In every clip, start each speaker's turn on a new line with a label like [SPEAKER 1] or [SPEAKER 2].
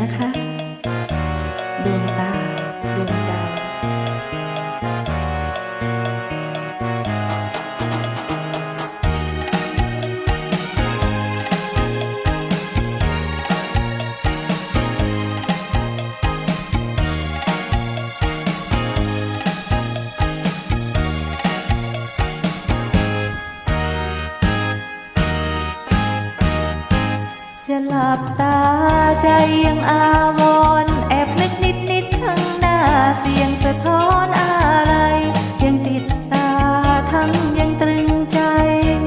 [SPEAKER 1] นะ จะหลับตาใจยังอาวรแอบนึกนิดนิดข้างหน้าเสียงสะท้อนอะไร ยังติดตาทั้งยังตรึงใจ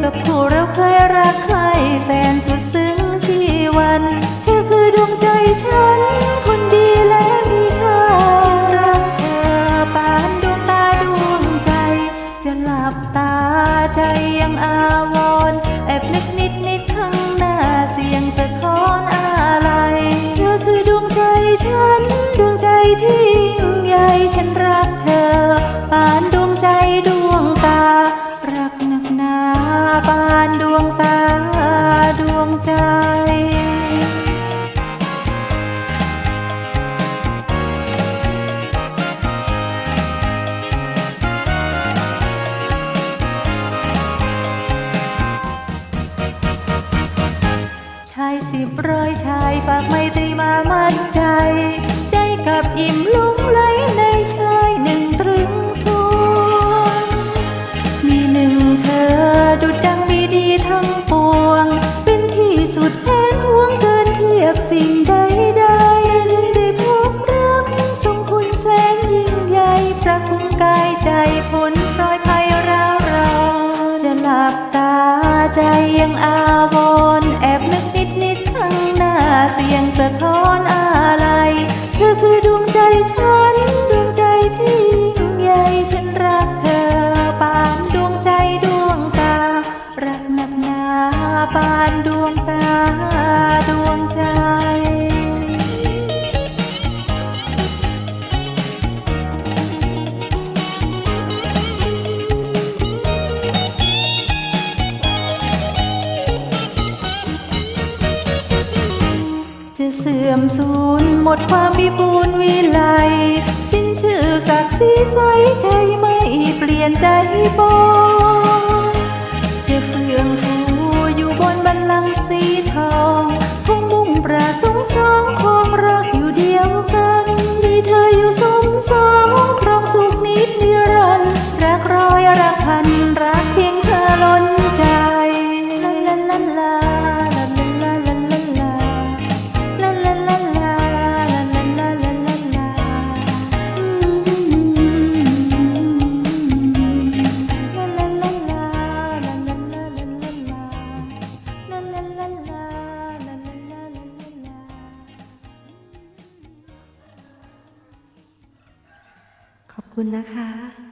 [SPEAKER 1] กับผู้เราเคยรักใครแสนสุดซึ้งที่วันเธอคือดวงใจฉัน คนดีและมีค่ารักเธอปานดวงตาดวงใจ จะหลับตาใจยังอาว ที่ยิ่งใหญ่ฉันรักเธอ ปานดวงใจดวงตา รักหนักหนาปานดวงตาดวงใจชายสิบร้อยชายปากไม่ตรีมามัดใจ ยงอาวรแอบนึกนิดนิดทั้งหน้าเสียงสะท้อนอะไร เธอคือดวงใจฉัน ดวงใจที่ยิ่งใหญ่ฉันรักเธอ ปานดวงใจดวงตา รักหนักหนาปานดวง สื่อมสูญหมดความวิบูลวิไล สิ้นชื่อศักดิ์ศรีใสใจไม่เปลี่ยนใจบอจะเฟื่องฟูอยู่บนบันลังสีทองพุ่งมุ่งประสงค์สอง คุณนะคะ